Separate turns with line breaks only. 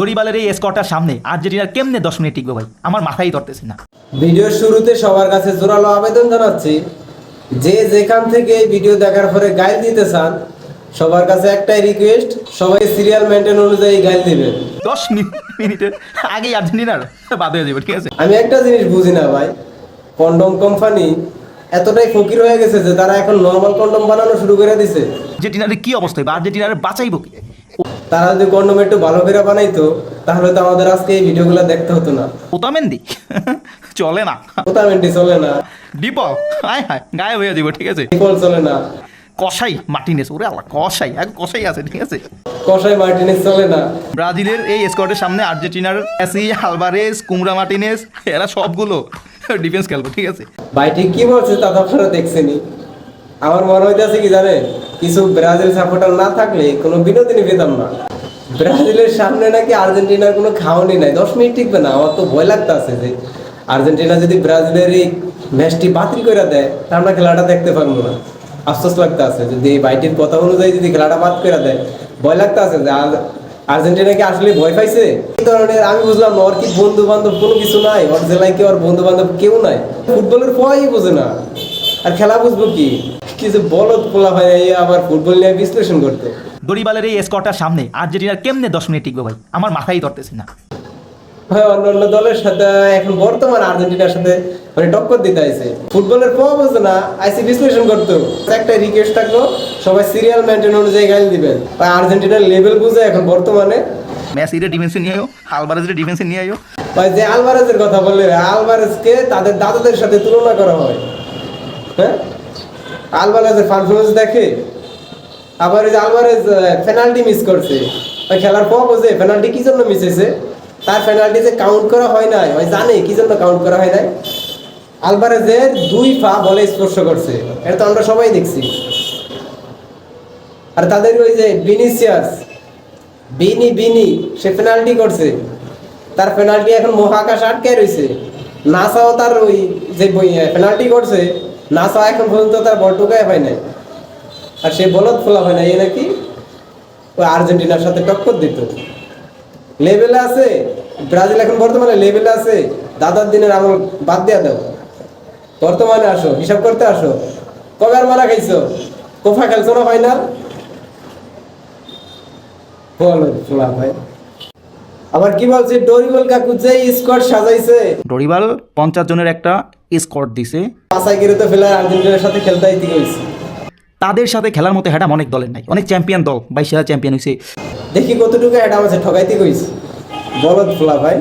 দড়িবালের এই স্কোরটার সামনে আর্জেন্টিনার কেমনে দশ মিনিট টিকবে ভাই? আমার মাথায় ধরতেছে না।
ভিডিওর শুরুতে সবার কাছে জোরালো আবেদন জানাচ্ছি যে যেখান থেকে এই ভিডিও দেখার পরে গাইল দিতে চান সবার কাছে একটাই রিকোয়েস্ট সবাই সিরিয়াল মেনটেন অনুযায়ী গাইল দিবেন
দশ মিনিটের আগেই আর্জেন্টিনার বাদ হয়ে যাবে ঠিক আছে?
আমি একটা জিনিস বুঝি না ভাই কন্ডম কোম্পানি এতটাই ফকির হয়ে গেছে যে তারা এখন নর্মাল কন্ডম বানানো শুরু করে দিছে।
আর্জেন্টিনার কি অবস্থা? আর্জেন্টিনার বাঁচাইব কি?
তারা যদি কন্ডম একটু ভালো করে বানাইতো তাহলে তো আমাদের আজকে এই ভিডিওগুলো দেখতে হতো না।
ওতামেন্দি চলে না।
কোথামেন্টি চলে না।
ডিপল? হায় হায় গায়ে হয়ে যাব ঠিক আছে?
বিপল চলে না।
কষাই মার্টিনেস ওরে আল্লাহ কষাই এক কষাই আছে ঠিক আছে?
কষাই মার্টিনেস চলে না।
ব্রাজিলের এই স্কোয়াডের সামনে আর্জেন্টিনার মেসি আলভারেজ কুমরা মার্টিনেস এরা সবগুলো ডিফেন্স খেলবে ঠিক আছে?
ভাই ঠিক কি বলছে তা তো আপনারা দেখছেনি আমার মনে হইতেছে কি জানেন? কিছু ব্রাজিল সাপোর্টার না থাকলে কোনো বিনোদনই পেতাম না। ব্রাজিলের সামনে নাকি আর্জেন্টিনার কোনো খাওয়ানি নাই। দশ মিনিট টিকবে না, আমার তো ভয় লাগতে আছে যে আর্জেন্টিনা যদি ব্রাজিলের এই ম্যাচটি বাতিল করে দেয়, তা আমরা খেলাটা দেখতে পারব না। আফসোস লাগতে আছে যদি এই বাইটির কথা অনুযায়ী যদি খেলাটা বাদ করে দেয়, ভয় লাগতে আছে যে আর্জেন্টিনা কি আসলে ভয় পাইছে? এই ধরনের, আমি বুঝলাম ওর কি বন্ধু বান্ধব কোনো কিছু নাই? ওর জেলায় কি ওর বন্ধু বান্ধব কেউ নাই? ফুটবলের ভয়ই বোঝে না। আর খেলা বুঝব কি? কিছু বলদ পোলা ভাই এই আবার ফুটবল নিয়ে বিশ্লেষণ করতে।
দড়িবালের এই স্কোয়াডটার সামনে আর্জেন্টিনার কেমনে দশ মিনিট টিকবে ভাই? আমার মাথায় ধরতেছে না।
ভাই অন্য অন্য দলের সাথে এখন বর্তমান আর্জেন্টিনার সাথে মানে টক্কর দিতে আইছে। ফুটবলের প্রভাব বোঝে না আইসি বিশ্লেষণ করতো। একটা রিকোয়েস্ট থাকল সবাই সিরিয়াল মেনটেন অনুযায়ী গাইল দিবেন। আর আর্জেন্টিনার লেভেল বুঝে এখন বর্তমানে।
মেসিরে ডিফেন্সে নিয়ে আয়ো আলভারেজের ডিফেন্সে নিয়ে আয়ো।
ভাই যে আলভারেজের কথা বললে আলভারেজকে তাদের দাদাদের সাথে তুলনা করা হয়। হ্যাঁ? আলভারেজের পারফরমেন্স দেখে? আবার এই যে আলভারেজ পেনাল্টি মিস করছে। ওই খেলার পর বোঝে পেনাল্টি কি জন্য মিস হয়েছে? তার পেনাল্টি যে কাউন্ট করা হয় নাই, ওই জানে, কি জন্য কাউন্ট করা হয় নাই? আলভারেজের দুই পা বলে স্পর্শ করছে। এটা তো আমরা সবাই দেখছি। আর তাদের ওই যে ভিনিসিয়াস বিনি বিনি, সে পেনাল্টি করছে। তার পেনাল্টি এখন মহাকাশ আটকে রয়েছে। নাসাও তার ওই যে পেনাল্টি করছে। নাসা এখন পর্যন্ত তার বল টুকায় পায় নাই। আর সে বলদ ফোলা হয় না এই নাকি ওই আর্জেন্টিনার সাথে টক্কর দিত। লেভেলে আছে, ব্রাজিল এখন বর্তমানে লেভেলে আছে, দাদার দিনের আমল বাদ দিয়া দাও। বর্তমানে আসো, হিসাব করতে আসো। কবে আর মারা খাইছো? কোফা খেলছো না ফাইনাল বলো ফোলা ভাই। আবার কি বলছে? ডরিবল কাকু যে স্কোয়াড সাজাইছে।
ডরিবাল পঞ্চাশ জনের একটা স্কোয়াড দিছে।
পাঁচাই করে তো ফেলার আর্জেন্টিনার সাথে খেলতে আইতে হয়েছে
তাদের সাথে খেলার মতো হ্যাডাম অনেক দলের নাই। অনেক চ্যাম্পিয়ন দল বাইশ হাজার চ্যাম্পিয়ন হয়েছে
দেখি কতটুকু হ্যাডাম আছে ঠকাইতে কইছে। বলদ ফোলা ভাই।